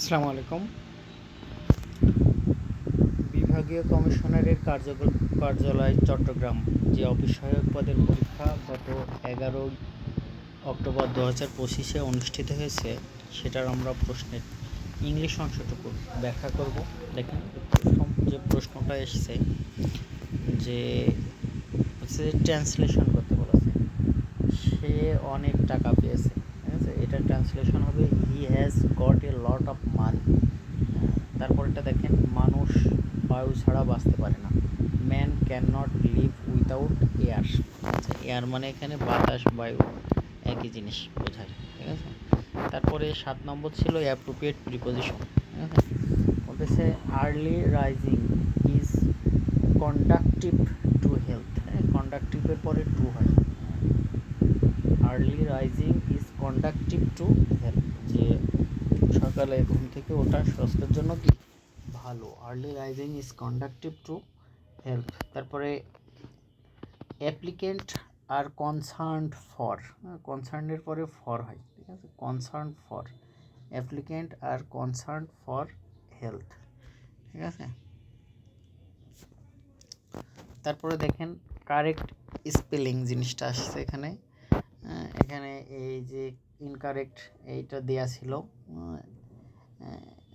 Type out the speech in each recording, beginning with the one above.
আসসালামু আলাইকুম। বিভাগীয় কমিশনারের কার্যকর, কার্যালয় চট্টগ্রাম, যে অফিস সহায়ক পদের পরীক্ষা গত এগারোই অক্টোবর দু হাজার পঁচিশে অনুষ্ঠিত হয়েছে, সেটার আমরা প্রশ্নের ইংলিশ অংশটুকু ব্যাখ্যা করব। দেখেন, প্রথম যে প্রশ্নটা এসছে, যে হচ্ছে ট্রান্সলেশন করতে বলেছে, সে অনেক টাকা পেয়েছে। আছে, এটা ট্রান্সলেশন হবে he has got a lot of money তারপরটা দেখেন, মানুষ বায়ু ছাড়া বাঁচতে পারে না। Man can not live without air আচ্ছা এয়ার মানে এখানে বাতাস, বায়ু, একই জিনিস বোঝায়, ঠিক আছে? তারপরে সাত নম্বর ছিল অ্যাপ্রোপ্রিয়েট প্রিপোজিশন বলতেছে early rising is conductive to health কন্ডাক্টিভের পরে টু হয়। Early rising is conductive to health যে সকালে ঘুম থেকে ওঠা স্বাস্থ্যের জন্য কি? ভালো। Early rising is conductive to health তারপরে অ্যাপ্লিকেন্ট আর কনসার্নড ফর কনসার্নের পরে ফর হয়, ঠিক আছে? কনসার্ন ফর অ্যাপ্লিকেন্ট আর কনসার্ন ফর হেলথ ঠিক আছে? তারপরে দেখেন কারেক্ট স্পেলিং জিনিসটা আসছে এখানে। এখানে এই যে ইনকারেক্ট এইটা দেয়া ছিল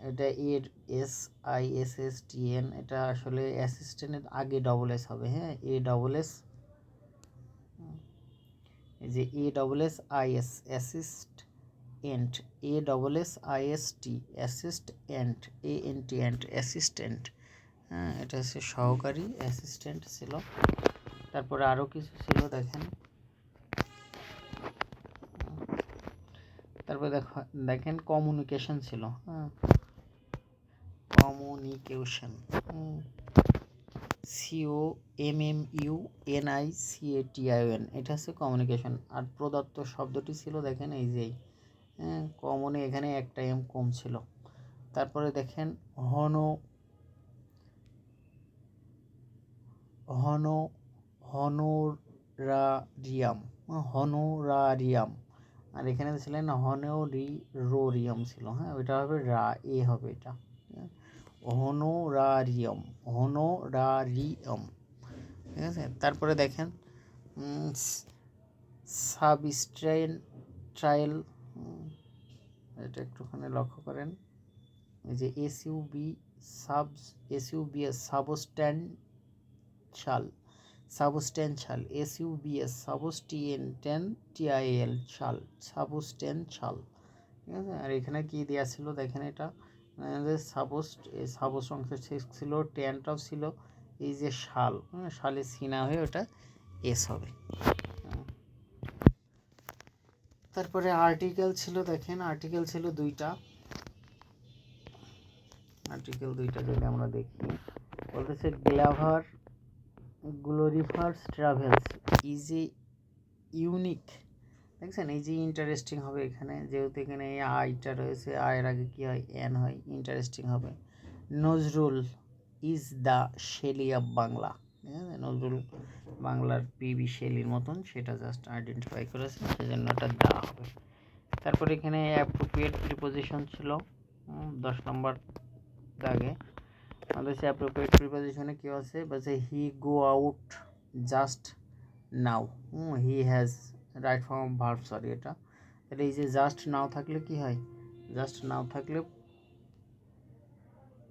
এটা এর S I S S T N এটা আসলে অ্যাসিস্ট্যান্টের আগে ডবল এস হবে হ্যাঁ? এ ডবল এস এই যে A double S I S assist ant A double S I S T assist ant A N T ant assistant হ্যাঁ? এটা হচ্ছে সহকারী অ্যাসিস্ট্যান্ট ছিল। তারপরে আরও কিছু ছিল, দেখেন। তারপরে দেখো, দেখেন কমিউনিকেশন ছিল হ্যাঁ। Communication C O M M U N I C A T I N এটা হচ্ছে কমিউনিকেশন আর প্রদত্ত শব্দটি ছিল, দেখেন এই যেই হ্যাঁ কমনে এখানে একটা এম কম ছিল। তারপরে দেখেন, হন হন, হনোরারিয়াম হনোরারিয়াম। আর এখানে ছিলেন হনোরি রোরিয়াম ছিল হ্যাঁ? ওইটা হবে রা, এ হবে এটা হ্যাঁ? হনোরারিয়াম হনোরারিয়াম ঠিক আছে? তারপরে দেখেন সাবস্ট্রেন ট্রায়াল এটা একটুখানি লক্ষ্য করেন, এই যে S U B sub S U B substantial substantial S U B S সাবস্টিয়েন্টেন T I L শাল সাবস্ট্যান্সাল ঠিক আছে? আর এখানে কি দেওয়া ছিল? দেখেন এটা। সাবস্ট সাবস্ট অংশ ছিল, টেনটাও ছিল, এই যে শাল হ্যাঁ? শালে সিনা হয়ে ওটা এস হবে। তারপরে আর্টিকেল ছিল, দেখেন, আর্টিকেল ছিল দুইটা। আর্টিকেল দুইটা যদি আমরা দেখি, বলতেছে glover glorifiers travels is unique দেখছেন? এই যে ইন্টারেস্টিং হবে এখানে। যেহেতু এখানে এই আইটা রয়েছে আয়ের আগে কী হয়? এন হয় ইন্টারেস্টিং হবে। Nazrul is the Shelley of Bangla ঠিক আছে? নজরুল বাংলার পিবি শেলির মতন, সেটা জাস্ট আইডেন্টিফাই করেছে, সেজন্য ওটা দেওয়া হবে। তারপর এখানে অ্যাপ্রোপ্রিয়েট প্রিপোজিশন ছিল। দশ নম্বর দাগে। আমাদের সে অ্যাপ্রোপ্রিয়েট প্রিপোজিশনে কী আছে বলছে he go out just now hmm he has right form verb sorry এটা। তাহলে এই যে জাস্ট নাও থাকলে কি হয়? জাস্ট নাও থাকলে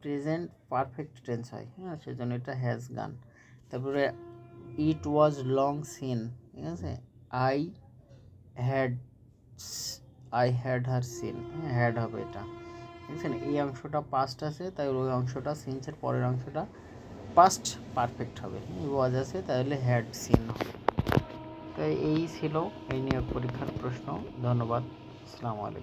প্রেজেন্ট পারফেক্ট টেন্স হয়। হ্যাঁ সেজন্য এটা হ্যাজ গান তারপরে ইট ওয়াজ লং সিন ঠিক আছে? I had I had her seen হ্যাঁ হ্যাড হবে এটা। দেখছেন এই অংশটা পাস্ট আছে, তাই ওই অংশটা সিনসের পরের অংশটা পাস্ট পারফেক্ট হবে। ওয়াজ আছে, তাহলে হ্যাড সিন হবে। তো এই ছিল এই নিয়োগ পরীক্ষার প্রশ্ন। ধন্যবাদ। আসসালামু আলাইকুম।